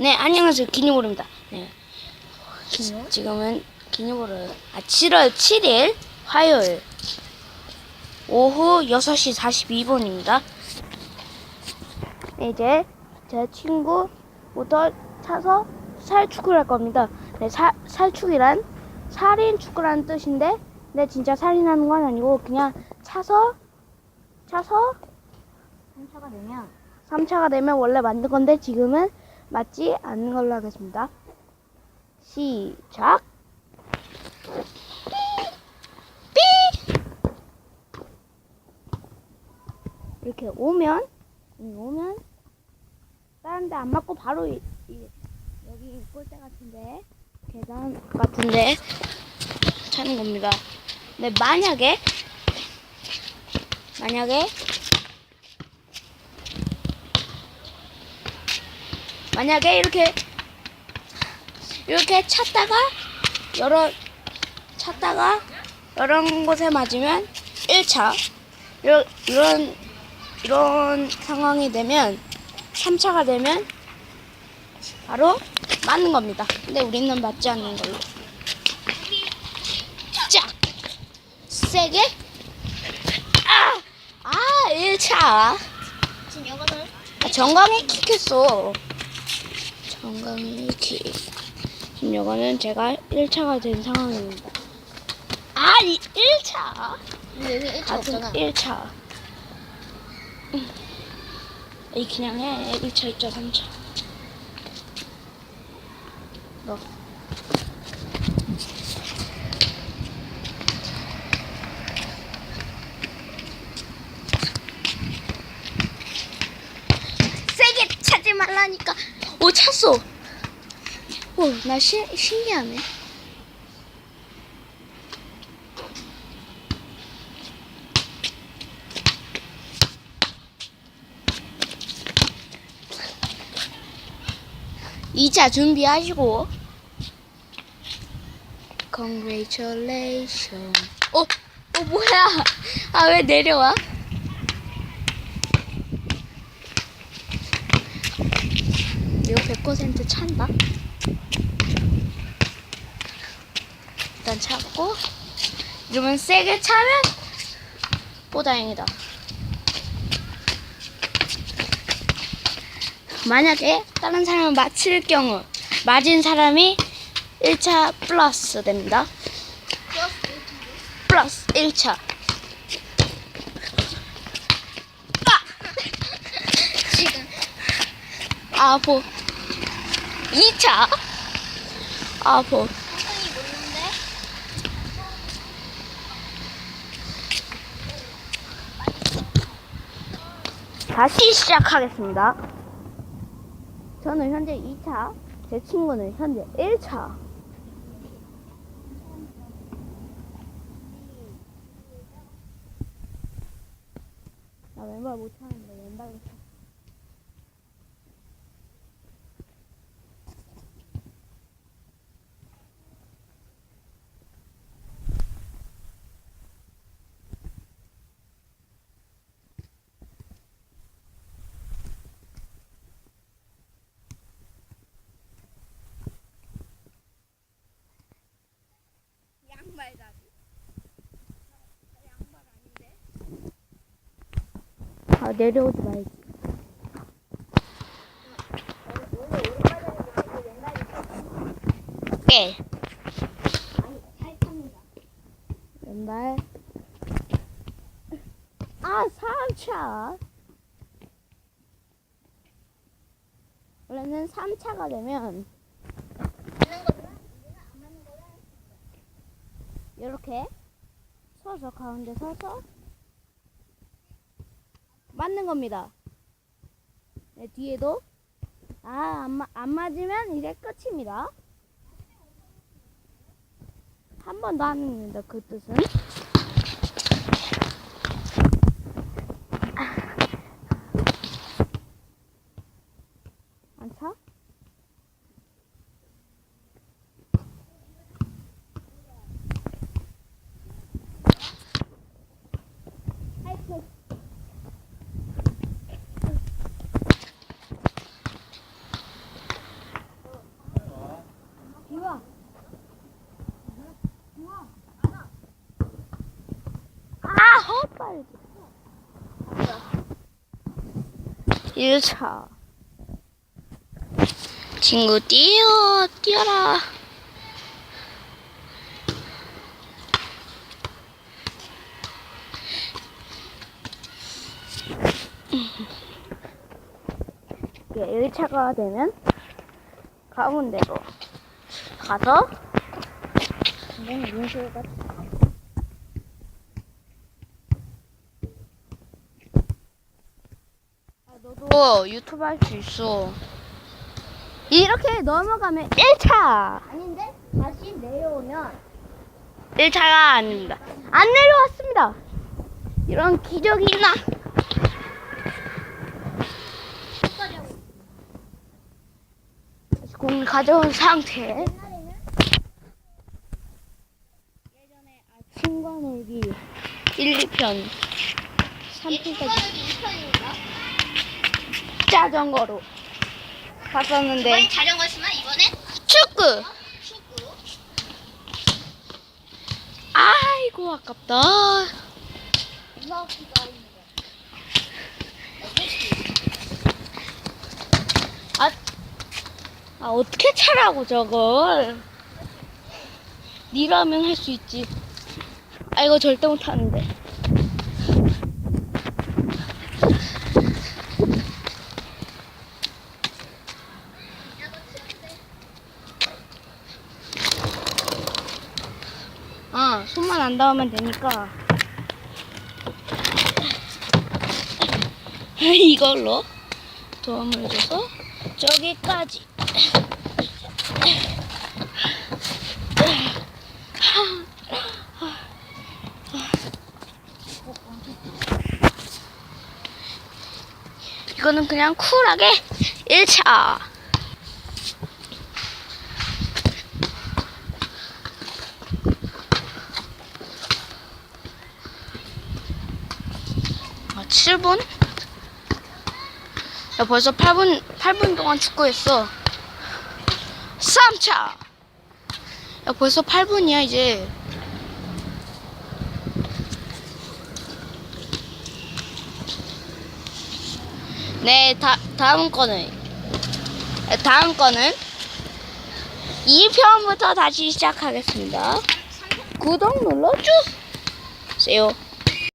네, 안녕하세요. 기니볼입니다. 네. 지금은 기니볼을, 아, 7월 7일 화요일 오후 6시 42분입니다. 이제 제 친구부터 차서 살축구를 할 겁니다. 네, 사, 살축이란 살인 축구라는 뜻인데, 네, 진짜 살인하는 건 아니고, 그냥 차서, 차서 3차가 되면 3차가 되면 원래 만든 건데 지금은 맞지 않는 걸로 하겠습니다. 시작. 삐! 이렇게 오면 이 오면 다른 데 안 맞고 바로 이, 이- 여기 골대 같은데 계단 같은데 차는 겁니다. 근데 만약에 만약에 만약에 이렇게 이렇게 찾다가 여러 찾다가 여러 곳에 맞으면 1차 이런 이런 이런 상황이 되면 3차가 되면 바로 맞는 겁니다. 근데 우리는 맞지 않는 걸로. 짝 세게 아! 아 1차 지금 이거는 아, 정강이 킥했어. 킥. 지금 이거는 제가 1차가 된 상황입니다. 아, 이 1차? 근데 여기 1차 같은 없잖아 1차. 이 그냥 해. 1차, 2차, 3차. 너. 세게 차지 말라니까. 오, 찼어. 오, 나 신, 신기하네. 이차 준비하시고. Congratulation. 어, 어, 뭐야? 아, 왜 내려와? 이거 100% 찬다. 일단 찾고 이러면 세게 차면 오 다행이다. 만약에 다른 사람을 맞힐 경우 맞은 사람이 1차 플러스 됩니다. 플러스 1차. 지금 아보 2차 아보 상상이 못는데 다시 시작하겠습니다. 저는 현재 2차, 제 친구는 현재 1차. 나 왼발 못 차는데 왼발로 차. 양말다리. 양말 아닌데? 아 내려오지 말지. 예. 아, 3차. 원래는 3차가 되면 이렇게 서서 가운데 서서 맞는 겁니다. 네, 뒤에도 아, 안, 마, 안 맞으면 이제 끝입니다. 한 번 더 하는 겁니다. 그 뜻은. 안 차? 헛발질. 1차. 친구 뛰어, 뛰어라. 이게 1차가 되면 가운데로 가서 그냥 윤수가 너도 유튜브 할 수 있어. 이렇게 넘어가면 1차. 아닌데? 다시 내려오면 1차가 아닙니다. 안 내려왔습니다. 이런 기적이 있나? 다시 공을 가져온 상태. 예전에 아침과 놀기 1, 2편, 3편까지 이거는 2편입니다. 자전거로 갔었는데 이번엔 자전거지만 이번엔 축구! 축구. 아이고 아깝다. 아, 아 어떻게 차라고 저걸? 니라면 할 수 있지. 아 이거 절대 못하는데. 아 손만 안 닿으면 되니까. 이걸로 도움을 줘서 저기까지. 이거는 그냥 쿨하게 1차. 7분? 야, 벌써 8분, 8분 동안 축구했어. 3차! 야, 벌써 8분이야, 이제. 네, 다, 다음 거는, 에, 다음 거는 2편부터 다시 시작하겠습니다. 구독 눌러주세요.